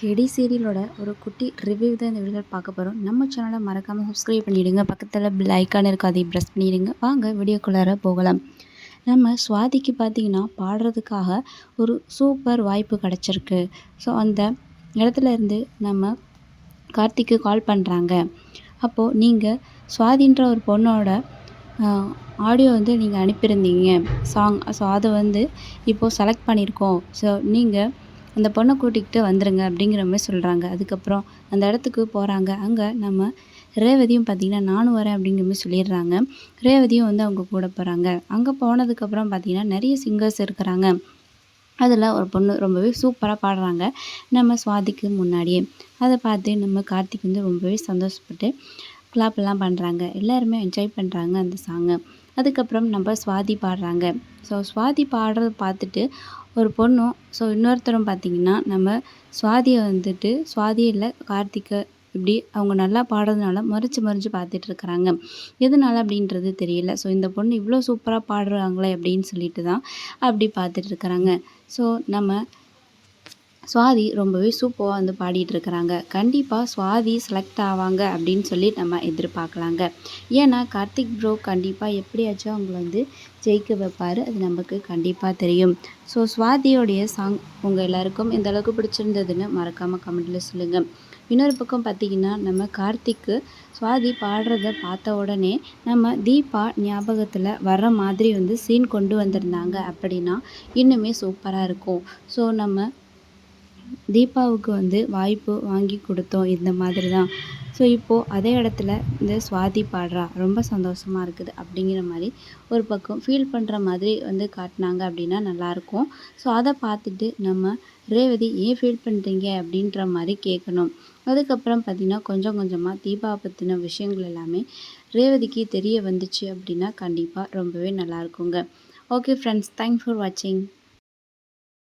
கெடி சீரியலோட ஒரு குட்டி ரிவ்யூ தான் இந்த வீடியோ பார்க்க போகிறோம் நம்ம சேனலை மறக்காமல் சப்ஸ்கிரைப் பண்ணிவிடுங்க பக்கத்தில் பில் ஐக்கான் இருக்கு அதையும் ப்ரெஸ் பண்ணிவிடுங்க வாங்க வீடியோக்குள்ளார போகலாம். நம்ம சுவாதிக்கு பார்த்தீங்கன்னா பாடுறதுக்காக ஒரு சூப்பர் வாய்ப்பு கிடச்சிருக்கு. ஸோ அந்த இடத்துல இருந்து நம்ம கார்த்திக்கு கால் பண்ணுறாங்க அப்போது நீங்கள் சுவாதின்ற ஒரு பொண்ணோட ஆடியோ வந்து நீங்கள் அனுப்பியிருந்தீங்க. சாங் ஸோ அதை வந்து இப்போது செலக்ட் பண்ணியிருக்கோம். ஸோ நீங்கள் அந்த பொண்ணை கூட்டிக்கிட்டு வந்துடுங்க அப்படிங்கிற மாதிரி சொல்கிறாங்க அதுக்கப்புறம் அந்த இடத்துக்கு போகிறாங்க அங்கே நம்ம ரேவதியும் பார்த்திங்கன்னா நானும் வரேன் அப்படிங்கிற மாதிரி சொல்லிடுறாங்க. ரேவதியும் வந்து அவங்க கூட போகிறாங்க அங்கே போனதுக்கப்புறம் பார்த்திங்கன்னா நிறைய சிங்கர்ஸ் இருக்கிறாங்க. அதில் ஒரு பொண்ணு ரொம்பவே சூப்பராக பாடுறாங்க. நம்ம சுவாதிக்கு முன்னாடியே. அதை பார்த்து நம்ம கார்த்திக் வந்து ரொம்பவே சந்தோஷப்பட்டு கிளாப்லாம் பண்ணுறாங்க எல்லாருமே என்ஜாய் பண்ணுறாங்க அந்த சாங்கை அதுக்கப்புறம் நம்ம சுவாதி பாடுறாங்க. ஸோ சுவாதி பாடுறத பார்த்துட்டு ஒரு பொண்ணும் ஸோ இன்னொருத்தரும் பார்த்திங்கன்னா நம்ம சுவாதியை வந்துட்டு சுவாதி இல்லை கார்த்திகை இப்படி அவங்க நல்லா பாடுறதுனால மறித்து பார்த்துட்டு பார்த்துட்ருக்குறாங்க எதனால அப்படின்றது தெரியல. ஸோ இந்த பொண்ணு இவ்வளோ சூப்பராக பாடுறாங்களே அப்படின்னு சொல்லிட்டு தான் அப்படி பார்த்துட்ருக்குறாங்க ஸோ நம்ம சுவாதி ரொம்பவே சூப்பராக வந்து பாடிட்டு இருக்கிறாங்க. கண்டிப்பாக சுவாதி செலக்ட் ஆவாங்க அப்படின்னு சொல்லி நம்ம எதிர்பார்க்கலாங்க. ஏன்னா கார்த்திக் ப்ரோ கண்டிப்பாக எப்படியாச்சும் அவங்கள வந்து ஜெயிக்க வைப்பார். அது நமக்கு கண்டிப்பாக தெரியும். ஸோ சுவாதியோடைய சாங் உங்கள் எல்லாருக்கும் இந்த அளவுக்கு பிடிச்சிருந்ததுன்னு மறக்காமல் கமெண்ட்டில் சொல்லுங்கள் இன்னொரு பக்கம் பார்த்திங்கன்னா நம்ம கார்த்திக்கு சுவாதி பாடுறத பார்த்த உடனே நம்ம தீபா ஞாபகத்தில் வர்ற மாதிரி வந்து சீன் கொண்டு வந்திருந்தாங்க அப்படின்னா இன்னுமே சூப்பராக இருக்கும். ஸோ நம்ம தீபாவுக்கு வந்து வாய்ப்பு வாங்கி கொடுத்தோம் இந்த மாதிரி தான் ஸோ இப்போது அதே இடத்துல இந்த சுவாதி பாடுறா ரொம்ப சந்தோஷமாக இருக்குது அப்படிங்கிற மாதிரி ஒரு பக்கம் ஃபீல் பண்ணுற மாதிரி வந்து காட்டினாங்க அப்படின்னா நல்லாயிருக்கும். ஸோ அதை பார்த்துட்டு நம்ம ரேவதி ஏன் ஃபீல் பண்ணுறீங்க அப்படின்ற மாதிரி கேட்கணும். அதுக்கப்புறம் பார்த்திங்கன்னா கொஞ்சம் கொஞ்சமாக தீபா பற்றின விஷயங்கள் எல்லாமே ரேவதிக்கு தெரிய வந்துச்சு அப்படின்னா கண்டிப்பாக ரொம்பவே நல்லாயிருக்குங்க. ஓகே ஃப்ரெண்ட்ஸ் தேங்க்ஸ் ஃபார் வாட்சிங்